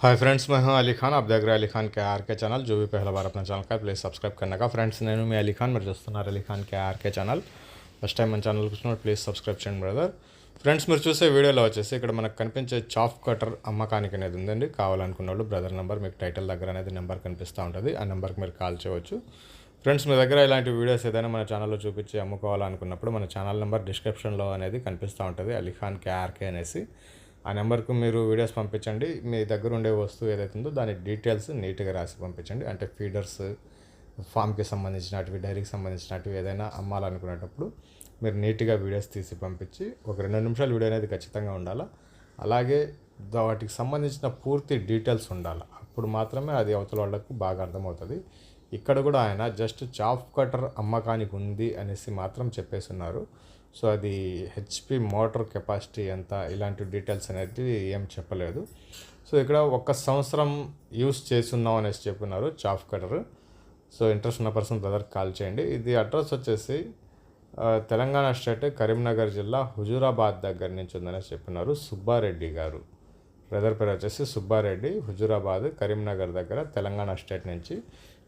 Hi friends मैं हूं अली खान आप देख रहे हैं अली खान के आर के ఛానల్ जो भी पहला बार अपना ఛానల్ का ప్లీజ్ సబ్స్క్రైబ్ करने का ఫ్రెండ్స్ నేను మీ అలీ ఖాన్ మీరు చూస్తున్నారు Ali Khan K RK channel first time మన ఛానల్ చూస్తున్నారు ప్లీజ్ సబ్స్క్రైబ్ చేయండి బ్రదర్ ఫ్రెండ్స్ మీరు చూసే వీడియోలో వచ్చేసి ఇక్కడ మనకు కనిపించే చాఫ్ కటర్ అమ్మకానికి అనేది ఉందండి కావాలనుకున్న వాళ్ళు బ్రదర్ నెంబర్ మీకు టైటిల్ దగ్గర అనేది నెంబర్ కనిపిస్తూ ఉంటుంది ఆ నెంబర్కి మీరు కాల్ చేయవచ్చు ఫ్రెండ్స్ మీ దగ్గర ఇలాంటి వీడియోస్ ఏదైనా మన ఛానల్లో చూపించి అమ్ముకోవాలనుకున్నప్పుడు మన ఛానల్ నెంబర్ డిస్క్రిప్షన్లో అనేది కనిపిస్తూ ఉంటుంది అలీ ఖాన్ కేఆర్కే అనేసి ఆ నెంబర్కు మీరు వీడియోస్ పంపించండి. మీ దగ్గర ఉండే వస్తువు ఏదైతే ఉందో దాని డీటెయిల్స్ నీట్గా రాసి పంపించండి. అంటే ఫీడర్స్ ఫామ్కి సంబంధించినటివి డైరీకి సంబంధించినటివి ఏదైనా అమ్మాలనుకునేటప్పుడు మీరు నీట్గా వీడియోస్ తీసి పంపించి ఒక రెండు నిమిషాలు వీడియో అనేది ఖచ్చితంగా ఉండాలా? అలాగే వాటికి సంబంధించిన పూర్తి డీటెయిల్స్ ఉండాలి? అప్పుడు మాత్రమే అది అవతల వాళ్ళకు బాగా అర్థమవుతుంది. ఇక్కడ కూడా ఆయన జస్ట్ చాఫ్ కటర్ అమ్మకానికి ఉంది అనేసి మాత్రం చెప్పేసి ఉన్నారు సో అది హెచ్పి మోటార్ కెపాసిటీ ఎంత ఇలాంటి డీటెయిల్స్ అనేది ఏం చెప్పలేదు. సో ఇక్కడ ఒక సంవత్సరం యూస్ చేస్తున్నాం అనేసి చెప్పున్నారు చాఫ్ కటర్ సో ఇంట్రెస్ట్ ఉన్న పర్సన్ బ్రదర్ కాల్ చేయండి. ఇది అడ్రస్ వచ్చేసి తెలంగాణ స్టేట్ కరీంనగర్ జిల్లా హుజూరాబాద్ దగ్గర నుంచి ఉందనేసి చెప్పినారు సుబ్బారెడ్డి గారు. బ్రదర్ పేరు వచ్చేసి సుబ్బారెడ్డి హుజూరాబాద్ కరీంనగర్ దగ్గర తెలంగాణ స్టేట్ నుంచి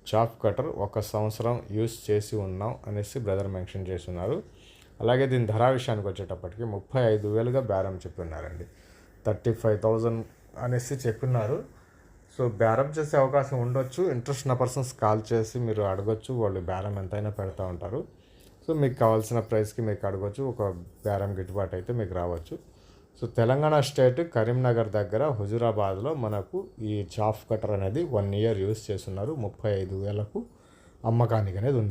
చాప్ కటర్ ఒక సంవత్సరం యూస్ చేసి ఉన్నాం అనేసి బ్రదర్ మెన్షన్ చేస్తున్నారు. అలాగే దీని ధర విషయానికి వచ్చేటప్పటికి ముప్పై ఐదు వేలుగా బేరం చెప్పినారండి థర్టీ ఫైవ్ థౌజండ్ అనేసి చెప్పినారు సో బేరం చేసే అవకాశం ఉండొచ్చు. ఇంట్రెస్ట్ ఉన్న పర్సన్స్ కాల్ చేసి మీరు అడగొచ్చు. వాళ్ళు బేరం ఎంతైనా పెడతా ఉంటారు. సో మీకు కావాల్సిన ప్రైస్కి మీకు అడగొచ్చు. ఒక బేరం గిట్టుబాటు అయితే మీకు రావచ్చు. సో తెలంగాణ స్టేట్ కరీంనగర్ దగ్గర హుజురాబాద్లో మనకు ఈ చాఫ్ కటర్ అనేది వన్ ఇయర్ యూస్ చేస్తున్నారు. ముప్పై ఐదు వేలకు అమ్మకానికి అనేది ఉంది.